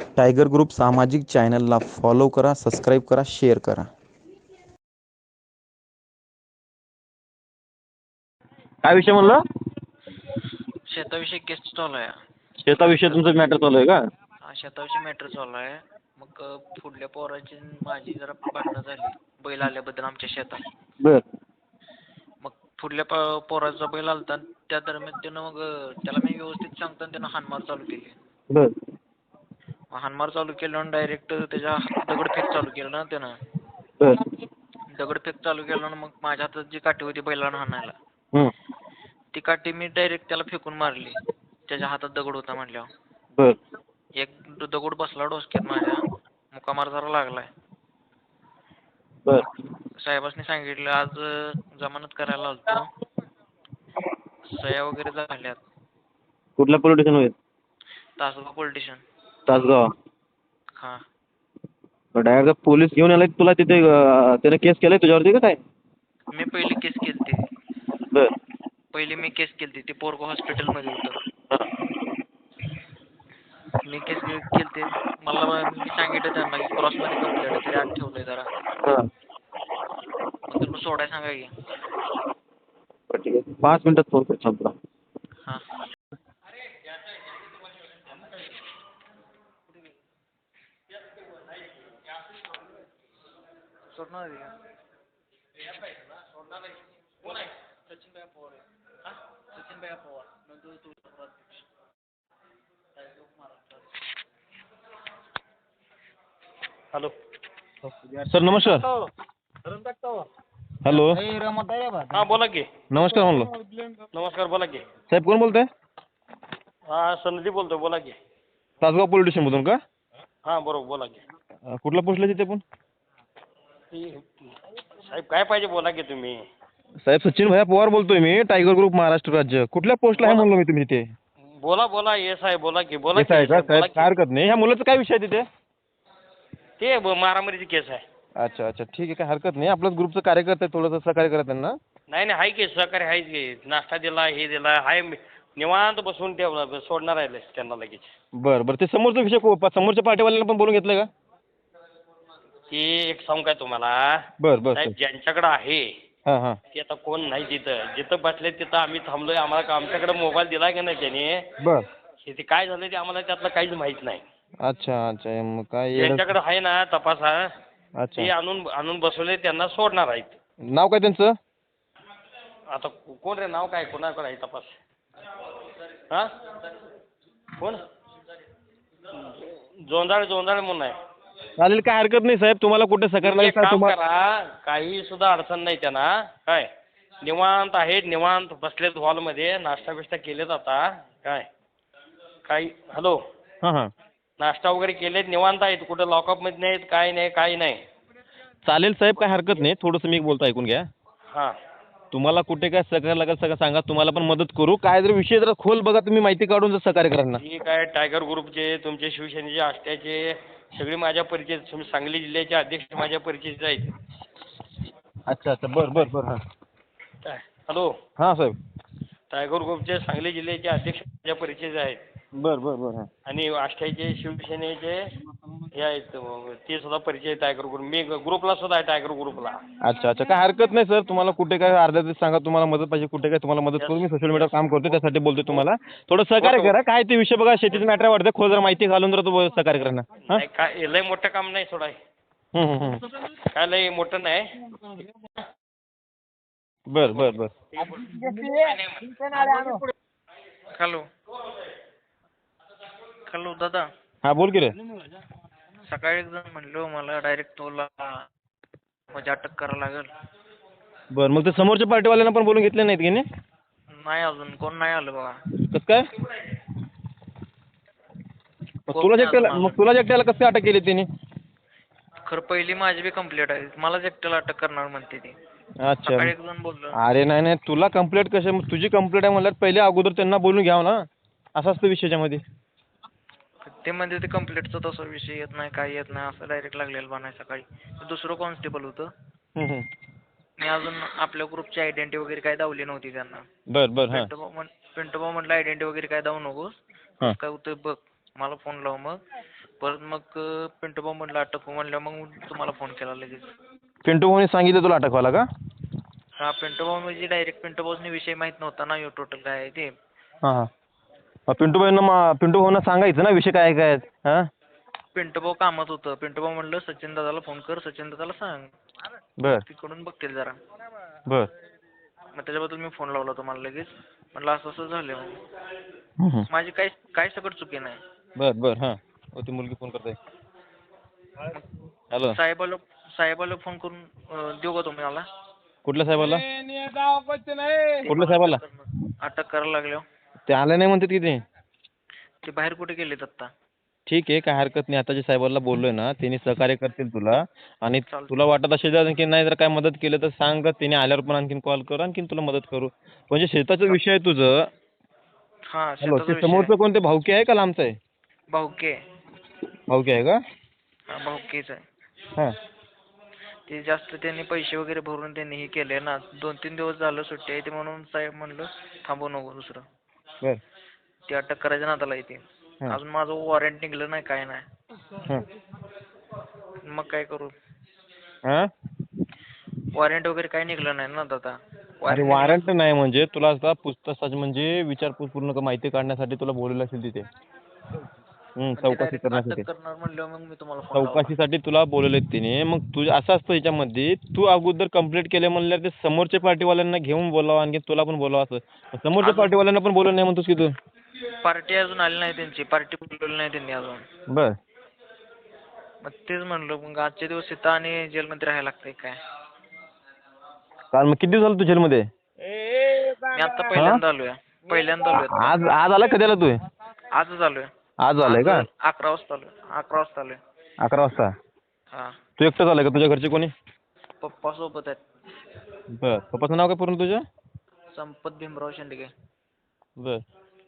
Tiger group सामाजिक चॅनलला follow करा सबस्क्राईब करा शेअर करा. काय विषय म्हणलं? शेताविषयी केस चालू आहे. शेताविषयी तुमचं मॅटर चालू आहे का? हा, शेताविषयी मॅटर चालू आहे. मग अ, पुढल्या पोराची माझी जरा भांडणं झाली. बैल आल्याबद्दल आमच्या शेतात. बर. मग पुढल्या प- पोराचा बैल आलता. आणि त्या दरम्यान त्यानं मग अ, त्याला मी व्यवस्थित सांगताना त्यानं हानमार चालू केली. बर. हानमार चालू केल्यावर डायरेक्ट त्याच्या हातात दगडफेक चालू केलं ना त्यानं. बर. दगडफेक चालू केल्यानं मग माझ्या हातात जी काठी होती बैलानं हाणायला हं. ती काठी मी डायरेक्ट त्याला फेकून मारली. त्याच्या हातात दगड होता म्हणल्यावर. बर. एक दगड बसला डोसक्यात माझ्या मुकामार जरा लागलाय. बर. साहेबांनी सांगितलं आज अ, जमानत करायला आलतो. सह्या वगैरे झाल्यात. कुठल्या पोलीस स्टेशन होईल? तासगाव पोलिटिशन तासगाव हां. डायरेक्ट पोलीस घेऊन आले तुला तिथे त्याने केस केलंय तुझ्यावरती का काय? मी पहिली केस केलती. बर. पहिली मी केस केलती ते पोरगो हॉस्पिटलमध्ये होतं. मी केस केलती. मला मी सांगितलं त्यांना की क्रॉसमध्ये कंप्लेंट आहे तरी आत ठेवलंय जरा. हां. मग तुम्ही सोडाय सांगा की बरं, ठीक आहे. पाच मिनिटात फोन कर संपला हां सोडणार आहे का? सचिन भाई पवार आहे. हा? सचिन भाई पवार नंतर तुळजापूर अध्यक्ष टायगर महाराष्ट्र हॅलो सर नमस्कार हॅलो हा बोला की. नमस्कार म्हणलो. नमस्कार बोला की. साहेब कोण बोलताय? हा सनदी बोलतो बोला की. तासगाव पोलीस स्टेशनमधून का? हा बरोबर बोला की. अं, कुठला पोस्टला तिथे पण? ती- साहेब काय पाहिजे बोला की तुम्ही. साहेब सचिन भैया पवार बोलतोय मी टायगर ग्रुप महाराष्ट्र राज्य. कुठल्या पोस्टला आहे म्हणलो मी तुम्ही तिथे? बोला बोला येस आहे बोला की बोला येत की आहे का साहेब, बोला काय हरकत नाही. ह्या मुलाचं काय विषय आहे तिथे. ते ब- मारामारीची केस आहे. अच्छा अच्छा ठीक आहे काय हरकत नाही. आपल्याच ग्रुपचं कार्यकर्ता आहे थोडंसं सहकार्य करा त्यांना. नाही नाही आहे की सहकार्य आहे की. नाश्ता दिला हे दिला आहे मी- निवांत बसून ठेवला सोडणार आहे त्यांना लगेच. बरं बरं ते समोरचा विषय को- समोरच्या पार्टीवाल्यांना पण बोलून घेतलं का? ते एक सांगू काय तुम्हाला? बरं बरं साहेब ज्यांच्याकडे आहे हां हां. ते आता कोण नाही तिथं जिथं बसले तिथं आम्ही थांबलोय. आम्हाला आमच्याकडे मोबाईल दिला की नाही त्याने? बरं. हे ते काय झालं ते आम्हाला त्यातलं काहीच माहीत नाही. अच्छा अच्छा. मग काय येडं- ज्यांच्याकडे आहे ना तपासा ते अच्छा. आणून आणून बसवले त्यांना सोडणार आहेत. नाव काय त्यांचं? आता को- कोण रे? नाव काय? कोणाकडे आहे तपास? हा? कोण? जोंदाळ जोंदाळ म्हणून आहे. चालेल काय हरकत नाही साहेब. तुम्हाला कुठे तुम्ही सकाळ एक काम करा काही सुद्धा अडचण नाही त्यांना. काय? निवांत आहेत निवांत बसलेत हॉलमध्ये. नाश्ता बिष्टा केलेत आता. काय? काही हॅलो? हां हां. नाश्ता वगैरे केलेत निवांत आहेत. कुठं लॉकअपमध्ये नाहीत काय नाही काही नाही. चालेल साहेब काय हरकत नाही. थोडंसं मी बोलतो ऐकून घ्या. हां. तुम्हाला कुठे काय सहकार्य लागेल सगळं सांगा. तुम्हाला पण मदत करू. काय जर विषय जर खोल बघा तुम्ही माहिती काढून जर सहकार्य करा ना ठीक आहे. टायगर ग्रुपचे तुमचे शिवसेनेचे आष्ट्याचे सगळे माझ्या परिचय सांगली जिल्ह्याचे अध्यक्ष माझ्या परिचयाचे आहेत. अच्छा अच्छा. बरं बरं बरं. हां. काय? हॅलो? हां साहेब. टायगर ग्रुपचे सांगली जिल्ह्याचे अध्यक्ष माझ्या परिचयाचे आहेत. बरं बरं बरं. हां. आणि आष्ट्याचे शिवसेनेचे हे आहेत अं, ते सुद्धा परिचय टायगर ग्रुप मी ग्रुपला सुद्धा आहे टायगर ग्रुपला अच्छा अच्छा. काय हरकत नाही सर तुम्हाला कुठे काय अर्ध्या दिवस सांगा तुम्हाला मदत पाहिजे. कुठे काय तुम्हाला मदत करू. मी सोशल मीडियावर काम करतो त्यासाठी बोलतोय तुम्हाला. थोडं सहकार्य करा. काय ते विषय बघा शेतीचं मॅटर वाटतं खोल जर माहिती घालून जर तो सहकार्य करा ना. हां? नाही काय लय मोठं काम नाही सोडा. हं, हं, हं. काय लय मोठं नाही. बरं बरं बरं. हॅलो. हॅलो दादा. हां बोल की रे. सकाळी एक जण म्हणलो मला डायरेक्ट तुला म्हणजे अटक करावं लागेल. बरं मग ते समोरच्या पार्टीवाल्यांना पण बोलून घेतले नाहीत की नाही? नाही अजून कोण नाही आलं बघा. कसं काय? मग तुला एकट्याला मग तुला एकट्याला कसं काय अटक केली त्यांनी खरं पहिली माझी बी कंप्लेंट आहे. मलाच एकट्याला अटक करणार म्हणते ती. अच्छा. सकाळी एक जण बोललो. अरे नाही नाही तुला कंप्लेंट कशा तुझी कंप्लेंट आहे म्हणल्यावर पहिले अगोदर त्यांना बोलून घ्यावं ना. असा असतो विषयाच्यामध्ये ते म्हणजे ते कंप्लेंटचा तसा विषय येत नाही काय येत नाही असं डायरेक्ट लागलेलं बनाय सकाळी. ते दुसरं कॉन्स्टेबल होतं. मी अजून आपल्या ग्रुपची आयडेंटिटी वगैरे काय दावली नव्हती त्यांना. बरं बरं हां. पिंटू भाऊ म्हण पिंटू भाऊ म्हटलं आयडेंटिटी वगैरे काय दावू नकोस. हां. काय होतं बघ मला फोन लाव मग. परत मग अं, पिंटू भाऊ म्हणलं अटक म्हणलं मग तुम्हाला फोन केला लगेच. पिंटू भाऊनी सांगितलं तुला अटकवाला का? हा पिंटू भाऊ म्हणजे डायरेक्ट पिंटू भाऊनी विषय माहीत नव्हता ना यो टोटल काय आहे ते. हां हां. मग पिंटू भाईंना मग पिंटू भाऊंना सांगायचं ना विषय काय काय? आहे. हां? पिंटू भाऊ कामात होतं. पिंटू भाऊ म्हणलं सचिन दादाला फोन कर सचिन दादाला सांग. बर. तिकडून बघतील जरा. बर. मग त्याच्याबद्दल मी फोन लावला तुम्हाला लगेच. म्हणलं असं असं झालं हं, हं. माझी काय काय सगळं चुकी नाही. बर बर हां. हो ती मुलगी फोन करते. हॅलो साहेबाला साहेबाला फोन करून अं, देऊ का तुम्ही मला? कुठल्या साहेबाला? कुठल्या साहेबाला? अटक करायला लागलो ते आले नाही म्हणतात की ते? ते बाहेर कुठे गेलेत आत्ता? ठीक आहे काय हरकत नाही. आता जे साहेबांना बोललोय ना त्यांनी सहकार्य करतील तुला. आणि चालतंय. तुला वाटत असेल जर की नाही जर काय मदत केलं तर सांग त्यांनी आल्यावर पण आणखीन कॉल कर आणखीन तुला मदत करू. म्हणजे शेताचा विषय आहे तुझं. हा हॅलो शेताचा ते विषय समोरचं कोणते भाऊकी आहे का लांबचं आहे? भाऊके भाऊकी आहे का? हा भाऊकेच आहे. हां. ते जास्त त्यांनी पैसे वगैरे भरून त्यांनी हे केले ना दोन तीन दिवस झालं सुट्टी आहे ते म्हणून साहेब म्हणलं थांबू नको दुसरं. ते अटक करायच्या नादाला येते हं. अजून माझं वॉरंट निघलं नाही काय नाही. मग काय करू? हां वॉरंट वगैरे काय निघलं नाही ना दादा. अरे वॉरंट नाही म्हणजे तुला आता पुस्तकाची म्हणजे विचारपूस पूर्ण माहिती काढण्यासाठी तुला बोलवलं असेल तिथे. चौकशी करण्यासाठी. करणार म्हणलं मग मी तुम्हाला phone लावला. चौकशीसाठी तुला बोलवले तिने. मग तुझं असं असतं याच्यामध्ये तू अगोदर कंप्लीट केले म्हणल्यावर ते समोरच्या पार्टीवाल्यांना घेऊन बोलावं आणखी तुला पण बोलावं असं. मग समोरच्या पार्टीवाल्यांना पण बोलवलं नाही म्हणतोस की तू? पार्टी अजून आली नाही त्यांची. पार्टी बोलवली नाही त्यांनी अजून. बर. मग तेच म्हणलं मग आजचे दिवस इथं आणि जेलमध्ये राहायला लागतंय काय? काल मग किती दिवस झालं तू जेलमध्ये? मी आता पहिल्यांदा आलोय. पहिल्यांदा आलोय आज आज आला कधी आला तू? आजच आलोय. आज आलाय का? अकरा वाजता आलोय. अकरा वाजता आलोय. अकरा वाजता? हा. तू एकटाच आलाय का? तुझ्या घरचे कोणी? पप्पा सोबत आहेत. बर. पप्पाचं नाव काय पूर्ण तुझ्या? संपत भीमराव शेंडगे. बर.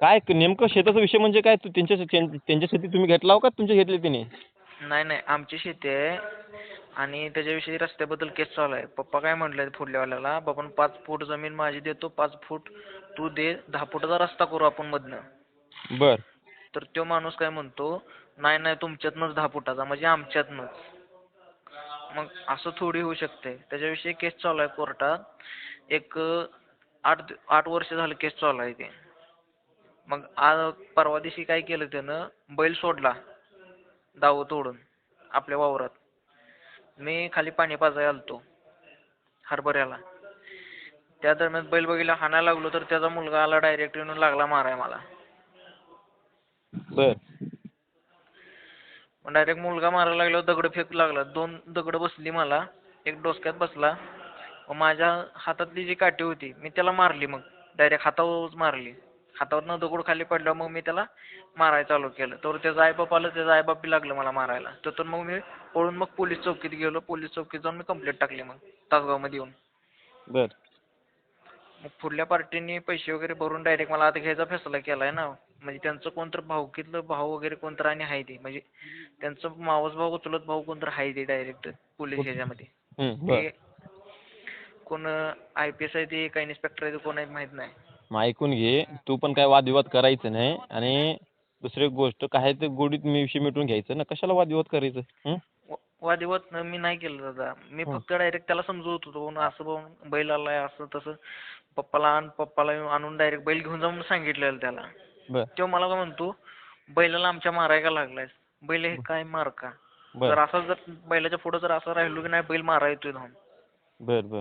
काय क- नेमकं शेताचा विषय म्हणजे काय? तू त्यांच्या त्यां- त्यांच्या शेती तुम्ही घेतला हो का तुमच्या घेतली तिने? नाही नाही. आमची शेती आहे. आणि त्याच्याविषयी रस्त्याबद्दल केस चालू आहे. पप्पा काय म्हटले पुढल्यावाल्याला बाबा पाच फूट जमीन माझी देतो. पाच फूट तू दे. दहा फुटाचा रस्ता करू आपण मधनं. बर. तर तो माणूस काय म्हणतो नाही नाही तुमच्यातनंच दहा फुटाचा म्हणजे आमच्यातनंच. मग असं थोडी होऊ शकते त्याच्याविषयी केस चालू आहे कोर्टात. एक आठ आठ वर्ष झालं केस चालू आहे ते. मग आज परवा दिवशी काय केलं त्यानं? बैल सोडला. दावं तोडून आपल्या वावरात. मी खाली पाणी पाजायला आलतो हरभऱ्याला. त्या दरम्यान बैल बघितला हाणायला लागलो तर त्याचा मुलगा आला डायरेक्ट येऊन लागला माराय मला. बर मग डायरेक्ट मुलगा मारायला लागल्यावर दगड फेकू लागला. दोन दगड बसली मला. एक डोसक्यात बसला. मग माझ्या हातातली जी काठी होती मी त्याला मारली मग. डायरेक्ट हातावरच मारली. हातावरनं दगड खाली पडल्यावर मग मी त्याला मारायला चालू केलं. तर त्याचा आईबाप आलं त्याचा आईबाप बी लागलं मला मारायला. तर मग मी पळून मग पोलीस चौकीत गेलो. पोलीस चौकीत जाऊन मी कंप्लेंट टाकली मग तासगावमध्ये येऊन. बर. मग पुढल्या पार्टीने पैसे वगैरे भरून डायरेक्ट मला आता घ्यायचा फैसला केला आहे ना. म्हणजे त्यांचं कोणतं भाऊकीतलं भाऊ वगैरे कोणतं आणि आहे ते? म्हणजे त्यांचं मावस भाऊ चुलत भाऊ कोणतं आहे ते डायरेक्ट पोलीस ह्याच्यामध्ये हं, ते कोण आय पी एस आहे ते काही इन्स्पेक्टर आहे ते कोण आहेत माहीत नाही. मग ऐकून घे तू पण काय वादविवाद करायचं नाही आणि दुसरी गोष्ट काय ते गोडीत मी विषय मिटून घ्यायचं ना कशाला वादविवाद करायचं? हं? न- मी नाही केलं दादा. मी हं. फक्त डायरेक्ट त्याला समजवत होतो "भाऊ, असं भाऊ बैल आलाय असं तसं पप्पाला आण पप्पाला आणून डायरेक्ट बैल घेऊन जाऊन सांगितलेलं त्याला. बर. तो मला काय म्हणतो बैलाला आमच्या माराय का लागलायस. बैल हे काय मार का? बर. जर असं जर बैलाच्या पुढे जर असं राहिलो की नाही बैल मारा येतोय धावून बर बर.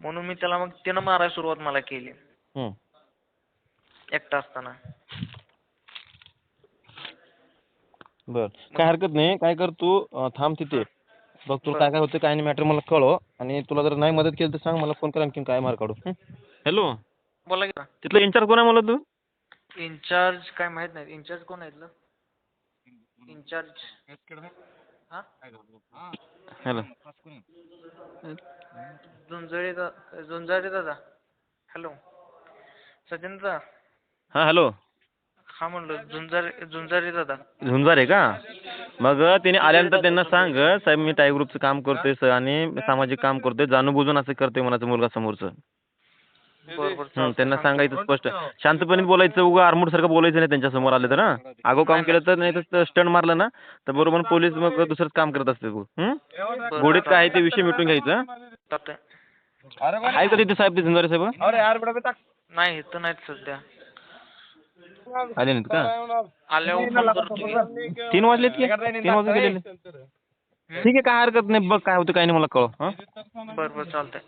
म्हणून मी त्याला मग त्यानं मारायला सुरुवात मला केली. हं. एकटा असताना. बर. काय हरकत नाही. काय कर तू? अं, थांब तिथे. बघ तुला काय काय होतं काय नाही मॅटर मला कळव. आणि तुला जर नाही मदत केली तर सांग मला फोन कर आणखीन काय मार काढू. हॅलो बोला की. तिथलं इन्चार्ज कोण आहे मला तू? इन्चार्ज काय माहीत नाही. इन्चार्ज कोण आहे इथलं इन्चार्ज हा? हॅलो झुंजळे दा झुंजारे दादा. हॅलो सचिन दादा हां हॅलो हा म्हणलं झुंजारे झुंजारे दादा. झुंजार आहे का? मग त्याने आल्यानंतर त्यांना सांग साहेब मी टाय ग्रुपचं काम करतोय सर आणि सामाजिक काम करतोय जाणून बुजून असं करतोय मनाचा मुलगा समोरचं. हं, त्यांना. सांगायचं स्पष्ट. शांतपणे बोलायचं उगा आरमूड सारखं बोलायचं नाही त्यांच्यासमोर आलं तर ना आगो काम केलं तर नाही तर स्टंट मारलं ना तर बरोबर पोलीस मग दुसरंच काम करत असते. हं? गोडीत काय आहे ते विषय मिटून घ्यायचं. आहे का तिथे साहेब ते झुंजारे साहेब? नाही इथं नाहीत सध्या. आले नाहीत का? आल्यावर फोन करतो. की. तीन वाजलेत की? तीन वाजून गेलेले ठीक आहे काय हरकत नाही बघ काय होतं काय नाही मला कळव हां? बरं बरं चालतंय.